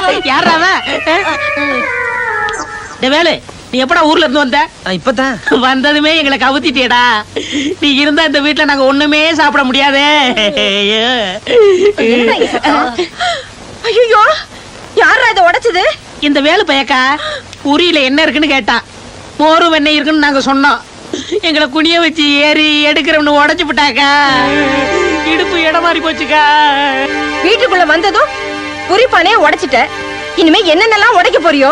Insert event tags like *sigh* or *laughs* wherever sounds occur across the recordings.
*laughs* டேய் வேலு நீ எப்படா ஊர்ல இருந்து வந்த? இப்பதான். வந்ததுமே எங்களை கவுத்திட்டியடா. நீ இருந்தா இந்த வீட்ல நாங்க ஒண்ணுமே சாப்பிட முடியாதே. ஐயோ. யாரா இதை உடைச்சது? இந்த வேலு பயக்கா உரியில என்ன இருக்குன்னு கேட்டான் மோரு வெண்ணெய் இருக்குன்னு நாங்க சொன்னோம். எங்களை குனிய வச்சு ஏறி எடுக்கிறவனு உடைச்சு விட்டாக்கா. இடுப்பு இடம் மாறி போச்சுக்கா. வீட்டுக்குள்ள வந்ததும் குறிப்பானே உடைச்சிட்ட. இனிமே என்னென்னலாம் உடைக்க போறியோ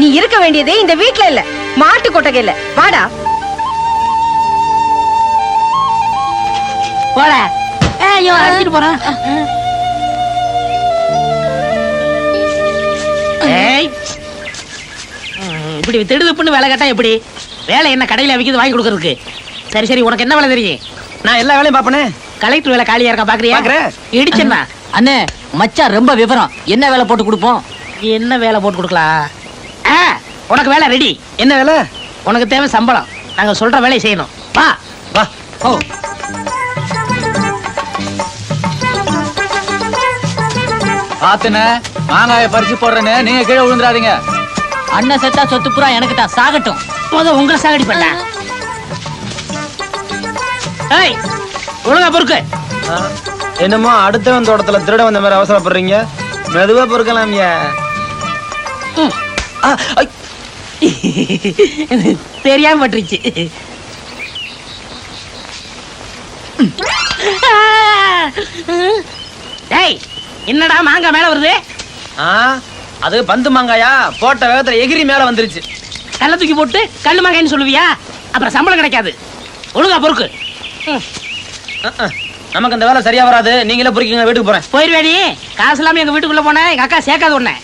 நீ இருக்க வேண்டியதே இந்த வீட்ல இல்ல மாட்டு கொட்டகையில. வாடா. போட ஐயோ அடிச்சிட்டு போறான். இப்படி திடுதுப்புன்னு வேலை கேட்டா எப்படி? வேலை என்ன கடையில விக்கிறது வாங்கி கொடுக்கறதுக்கு. சரி சரி உனக்கு என்ன வேலை தெரியும்? நான் எல்லா வேலையும் பாப்பனே கலெக்டர் வேலை காலியா இருக்கா பாக்குறியா? பாக்குறேன். அண்ணே மச்சான் ரொம்ப விவரம். என்ன வேலை போட்டு கொடுப்போம்? என்ன வேலை போட்டு கொடுக்கலாம் ஆ, உனக்கு வேலை ரெடி. என்ன வேலை? உனக்கு தேவை சம்பளம். நாங்க சொல்ற வேலையை செய்யணும். வா. வா. ஓ பாத்துன மாங்காய பறிச்சு போடுறேன்னு நீங்க கீழே விழுந்துடாதீங்க. அண்ணன் செத்தா சொத்து புறா எனக்கு தான் சாகட்டும். முத உங்களை சாகடி பண்ண. ஏய் ஒழுங்கா பொறுக்கு. என்னமோ அடுத்தவன் தோட்டத்துல திருட வந்த மாதிரி அவசரப்படுறீங்க. மெதுவா பொறுக்கலாம்யா. ம். ஆ, ஐ, தெரியாம பட்டுருச்சு. டேய் என்னடா மாங்காய் மேல வருது? அது பந்து மாங்காயா? போட்ட வேகத்துல எகிரி மேல வந்துருச்சு. கல்ல தூக்கி போட்டு கல்லு மாங்காய்னு சொல்லுவியா? அப்புறம் சம்பளம் கிடைக்காது. ஒழுங்கா பொறுக்கு. நமக்கு இந்த வேலை சரியா வராது நீங்களே பொறுக்கிங்க வீட்டுக்கு போறேன். போயிருவேடி. காசு இல்லாம எங்க வீட்டுக்குள்ள போனேன் எங்க அக்கா சேர்க்காது உன்னை.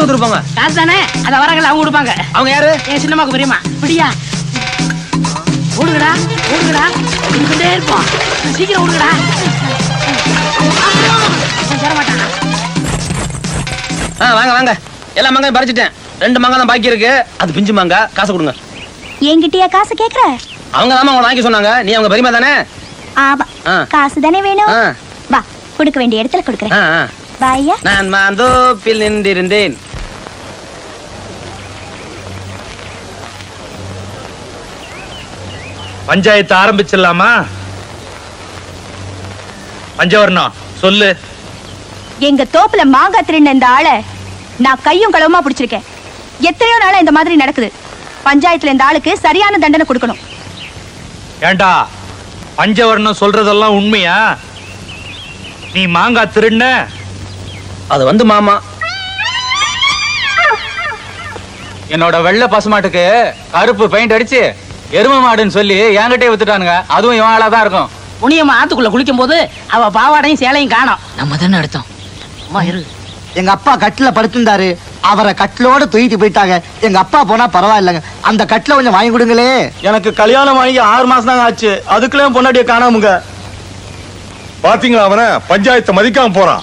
காசு கொடுத்துருப்பாங்க. காசு தானே அத வரங்கல அவங்க கொடுப்பாங்க. அவங்க யாரு? என் சின்னம்மாக்கு பெரியம்மா. பிடியா? ஓடுங்கடா ஓடுங்கடா. ஓடிக்கிட்டே இருப்போம். சீக்கிரம் ஓடுங்கடா. ஆ வாங்க வாங்க. எல்லா மாங்காயும் பறிச்சிட்டேன். ரெண்டு மாங்காய் தான் பாக்கி இருக்கு. அது பிஞ்சு மாங்காய். காசு கொடுங்க. என்கிட்டயா காசு கேக்குற? அவங்க தான் உங்களை வாங்கி சொன்னாங்க. நீ அவங்க பெரியமா தானே? ஆமா. ஆ. காசு தானே வேணும்? ஆ. வா கொடுக்க வேண்டிய இடத்துல கொடுக்கறேன். பாய்யா? நான் மாந்தோப்பில் நின்றிருந்தேன். பஞ்சாயத்து ஆரம்பிச்சிடலாமா? பஞ்சவர்ணம் சொல்லு. எங்க தோப்புல மாங்காய் திருடின இந்த ஆளை நான் கையும் களவுமா பிடிச்சிருக்கேன். எத்தனையோ நாளா இந்த மாதிரி நடக்குது. பஞ்சாயத்துல இந்த ஆளுக்கு சரியான தண்டனை கொடுக்கணும். ஏண்டா பஞ்சவர்ணம் சொல்றதெல்லாம் உண்மையா? நீ மாங்காய் திருண்ண அது வந்து மாமா. என்னோட வெள்ளை பசுமாட்டுக்கு கருப்பு பெயிண்ட் அடிச்சு எரும மாடுன்னு சொல்லி என்கிட்டயே வித்துட்டானுங்க. அதுவும் இவன் ஆளா தான் இருக்கும். முனியம்மா ஆத்துக்குள்ள குளிக்கும் போது அவ பாவாடையும் சேலையும் காணோம். நம்ம தானே எடுத்தோம். அம்மா இரு. எங்க அப்பா கட்டில படுத்திருந்தாரு. அவரை கட்டிலோட தூக்கிட்டு போயிட்டாங்க. எங்க அப்பா போனா பரவாயில்லைங்க. அந்த கட்டில கொஞ்சம் வாங்கி கொடுங்களே. எனக்கு கல்யாணம் ஆகி ஆறு மாசம் தாங்க ஆச்சு. அதுக்குள்ளே பொண்டாட்டிய காணாமுங்க பாத்தீங்களா அவன? பஞ்சாயத்தை மதிக்காம போறான்.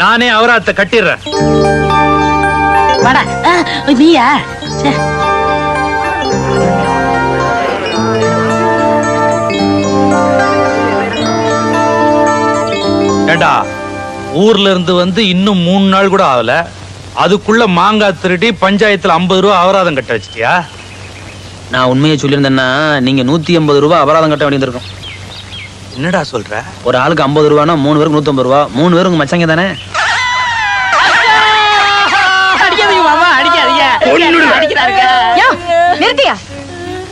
நானே அவராத்த கட்டிடுறேன். நீயா? சே. ஏண்டா ஊர்ல இருந்து வந்து இன்னும் மூணு நாள் கூட ஆகல. அதுக்குள்ள மாங்காய் திருடி பஞ்சாயத்துல ஐம்பது ரூபா அபராதம் கட்ட வச்சிட்டியா? நான் உண்மையை சொல்லியிருந்தேன்னா நீங்க நூத்தி எண்பது ரூபாய் அபராதம் கட்ட வேண்டியிருக்கும் என்னடா சொல்ற? ஒரு ஆளுக்கு ஐம்பது ரூபானா மூணு பேருக்கு நூத்தம்பது ரூபா? மூணு உங்க மச்சங்க தானே? நிறுத்தியா?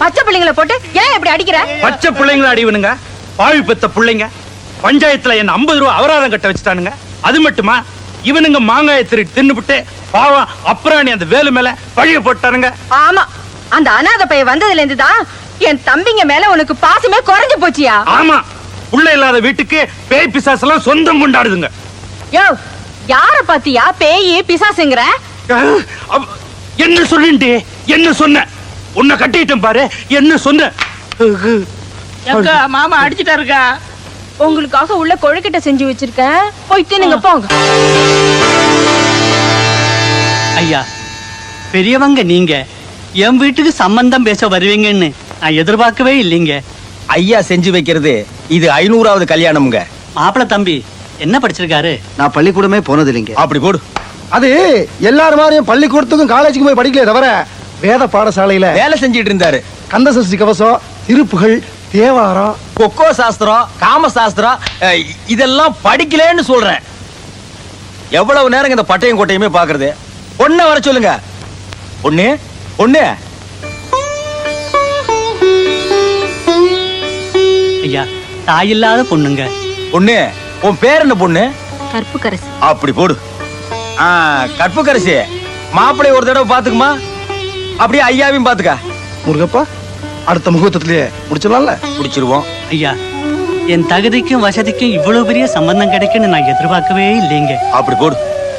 பச்சை பிள்ளைங்களை போட்டு ஏன் இப்படி அடிக்கிற? பச்சை பிள்ளைங்கள அடிவனுங்க. பாவி பெத்த பிள்ளைங்க. பஞ்சாயத்துல என்ன ஐம்பது ரூபா அபராதம் கட்ட வச்சுட்டானுங்க. அது மட்டுமா? இவனுங்க மாங்காயை திருடி தின்னுபிட்டு பாவம் அப்புறம் அந்த வேலு மேல பழிய போட்டானுங்க. ஆமா. அந்த அனாத பையன் வந்ததுல இருந்து தான் என் தம்பிங்க மேல உனக்கு பாசமே குறைஞ்சு போச்சியா? ஆமா. புள்ள இல்லாத வீட்டுக்கு பேய் பிசாசெல்லாம் சொந்தம் கொண்டாடுதுங்க. யோ யார பாத்தியா பேயி பிசாசுங்கிற? என்ன சொல்லுண்டி என்ன சொன்ன? உன்னை கட்டிட்டேன் பாரு என்ன சொன்ன? மாமா அடிச்சிட்டாருக்கா? உங்களுக்காக உள்ள கொழுக்கிட்ட செஞ்சு வச்சிருக்கேன். போய் தின்னுங்க போங்க. ஐயா பெரியவங்க நீங்க. என் வீட்டுக்கு சம்பந்தம் பேச வருவீங்கன்னு நான் எதிர்பார்க்கவே இல்லைங்க. ஐயா செஞ்சு வைக்கிறது இது ஐநூறாவது கல்யாணம்ங்க. மாப்பிள தம்பி என்ன படிச்சிருக்காரு? நான் பள்ளிக்கூடமே போனது இல்லைங்க அப்படி போடு. அது எல்லாரும் மாதிரியும் பள்ளிக்கூடத்துக்கும் காலேஜுக்கும் போய் படிக்கலையே தவிர வேத பாடசாலையில வேலை செஞ்சிட்டு இருந்தாரு. கந்த சஷ்டி கவசம் திருப்புகள் தேவாரம். கொக்கோ சாஸ்திரம் காம சாஸ்திரம் இதெல்லாம் படிக்கலன்னு சொல்றேன். எவ்வளவு நேரம் இந்த பட்டையும் கோட்டையுமே பாக்குறது பொண்ணை வர சொல்லுங்க. பொண்ணு பொண்ணு ஐயா தாயில்லாத பொண்ணுங்க. பொண்ணு உன் பேர் என்ன பொண்ணு? கருப்பு கரசு அப்படி போடு. ஆ, கற்புக்கரசி. மாப்பிள்ளை ஒரு தடவை பாத்துக்குமா? அப்படியே ஐயாவையும் பாத்துக்க. முருகப்பா அடுத்த முகூர்த்தத்திலேயே முடிச்சிடலாம்ல? பிடிச்சிருவோம் ஐயா என் தகுதிக்கும் வசதிக்கும் இவ்வளவு பெரிய சம்பந்தம் கிடைக்குன்னு நான் எதிர்பார்க்கவே இல்லைங்க. அப்படி போடு.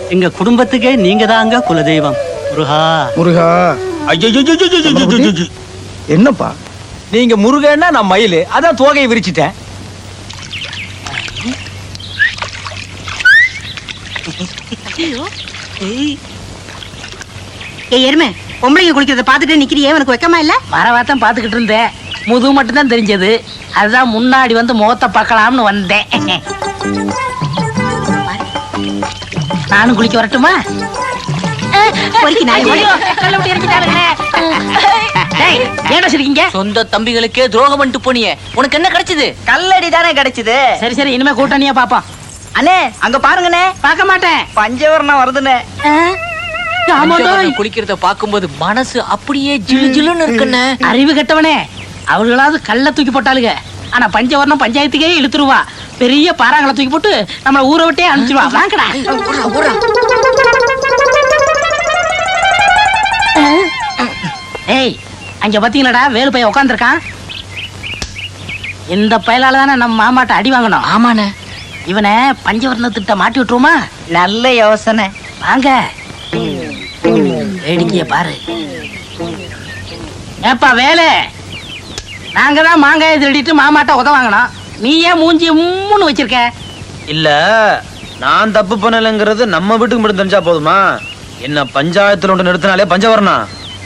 எங்க குடும்பத்துக்கே நீங்க தாங்க குலதெய்வம். முருகா. முருகா. ஐயோ என்னப்பா நீங்க முருகன்னா நான் மயில் அதான் தோகையை விரிச்சிட்டேன் ஏய். எருமை பொம்பளைங்க குளிக்கிறத பாத்துட்டு நிக்கிறியே உனக்கு வெக்கமா இல்ல? வரவாத்தான் பாத்துக்கிட்டு இருந்தேன். முதுகு மட்டும் தான் தெரிஞ்சது. அதுதான் முன்னாடி வந்து முகத்தை பார்க்கலாம்னு வந்தேன். நானும் குளிக்க வரட்டுமா? சொந்த தம்பிகளுக்கே துரோகம் பண்ணிட்டு போனியே. உனக்கு என்ன கிடைச்சது? கல்லடி தானே கிடைச்சது. சரி சரி இனிமே கூட்டணியா பாப்போம். அண்ணே அங்க பாருங்கண்ணே. பார்க்க மாட்டேன். பஞ்சவரணம் வருதுண்ணே. குளிக்கிறத பாக்கும்போது மனசு அப்படியே ஜிலு ஜிலுன்னு இருக்குண்ணே. அறிவு கெட்டவனே. அவர்களாவது கல்ல தூக்கி போட்டாளுங்க. ஆனா பஞ்சவர்ணம் பஞ்சாயத்துக்கே இழுத்துருவா. பெரிய பாறாங்களை தூக்கி போட்டு நம்மள ஊரை விட்டே அனுப்பிச்சிருவா. வாங்கடா. ஏய் அங்க பாத்தீங்களாடா வேலு பையன் உட்காந்துருக்கான் இந்த பயலால தானே நம்ம மாமாட்ட அடி வாங்கணும். ஆமாண்ணே. இவனை பஞ்சவர்ண திட்ட மாட்டி விட்டுருமா நல்ல யோசனை. வாங்க. வேடிக்கைய பாரு. ஏப்பா வேலை. நாங்க தான் மாங்காயை திருடிட்டு மாமாட்ட உத வாங்கினோம். நீ ஏன் மூஞ்சி மூணு வச்சிருக்க? இல்ல நான் தப்பு பண்ணலைங்கிறது நம்ம வீட்டுக்கு மட்டும் தெரிஞ்சா போதுமா? என்ன பஞ்சாயத்துல ஒன்று நிறுத்தினாலே பஞ்சவரணா?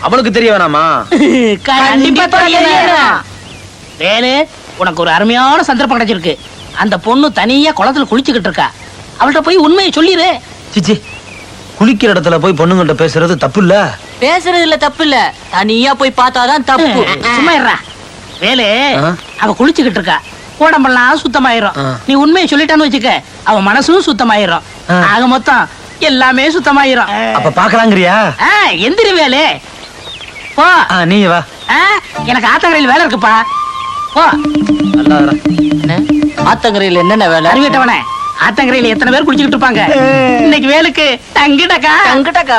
அவளுக்கு தெரிய வேணாமா. வேலு உனக்கு ஒரு அருமையான சந்தர்ப்பம் கிடைச்சிருக்கு. அந்த பொண்ணு தனியா குளத்துல குளிச்சுக்கிட்டு இருக்கா. அவள்கிட்ட போய் உண்மையை சொல்லிடு சிச்சி குளிக்கிற இடத்துல போய் பொண்ணுங்கள்ட்ட பேசுறது தப்பு இல்ல பேசுறதுல தப்பு இல்ல தனியா போய் பார்த்தாதான் தப்பு. சும்மா இருடா. வேலு? அவ குளிச்சுக்கிட்டு இருக்கா. உடம்பெல்லாம் சுத்தமாயிரும். நீ உண்மையை சொல்லிட்டான்னு வச்சுக்க அவ மனசும் சுத்தமாயிரும். ஆக மொத்தம் எல்லாமே சுத்தமாயிரும். அப்ப பாக்கலாங்கிறியா எந்திரி வேலு. போ. ஆ, நீ வா. எனக்கு ஆத்தங்கரையில் வேலை இருக்குப்பா. போ. நல்லா ஆத்தங்கரையில் என்னென்ன வேலை? அறிவிட்டவனே. ஆத்தங்கரையில் எத்தனை பேர் குளிச்சுக்கிட்டு இருப்பாங்க. இன்னைக்கு வேலுக்கு தங்கிடக்கா. அங்கிட்டக்கா